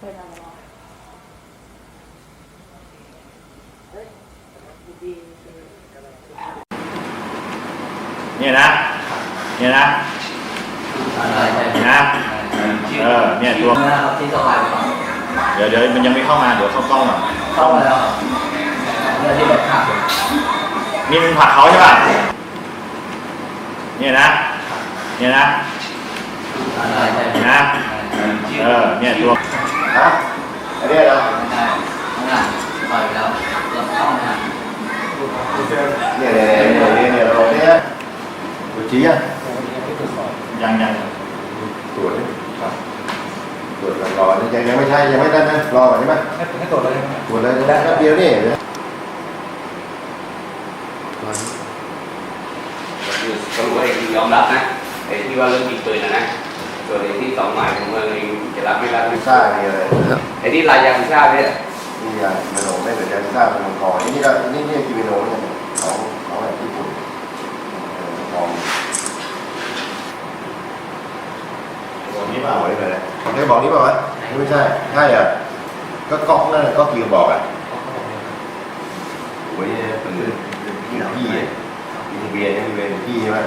เป็นอะไรวะเนี่ยนะ เนี่ยนะอะไรใช่เนี่ยนะเออเนี่ยตัวนะครับที่สบายไปก่อนเดี๋ยวเดี๋ยวมันยังไม่เข้ามาเดี๋ยวเข้ากล้องก่อนเข้ามาแล้วเนี่ยที่แบบขาดนี่มึงผลักเขาใช่ป่ะเนี่ยนะ เนี่ยนะอะไรใช่เนี่ยนะเออเนี่ยตัว ฮะอันนี้เหรอไม่ได้ข้างหน้าปล่อยไปแล้วเราเข้ามาเนี่ยเนี่ยเนี่ยเนี่ยเนี่ยเราเนี่ยตัวชี้อะยังยังตรวจดิครับตรวจรอยังยังไม่ใช่ยังไม่ได้นะรอก่อนใช่ไหมให้ให้ตรวจเลยตรวจเลยแป๊บเดียวนี่คือตำรวจเองยอมรับนะไอ้ที่ว่าเรื่องยิงปืนนะนะส่วนไอ้ที่สองหมายของเมืองเองจะ รับไม่รับไม่ซ่ามีอะไรไอ้ที่ลายยาพิชาติเนี่ยมียาเมโนไม่เหมือนยาซ่าเป็นมังกรนี่นี่ก็นี่นี่กิเมโนเนี่ยของของแบบญี่ปุ่นของบอกนี้เปล่าอะไรเลยได้บอกนี้เปล่าวะไม่ใช่ใช่อะก็ก๊อกนั่นก็คิวบอกอะโอ้ยปืนพี่พี่อะมีทะเบียนมีทะเบียนพี่ใช่ไหม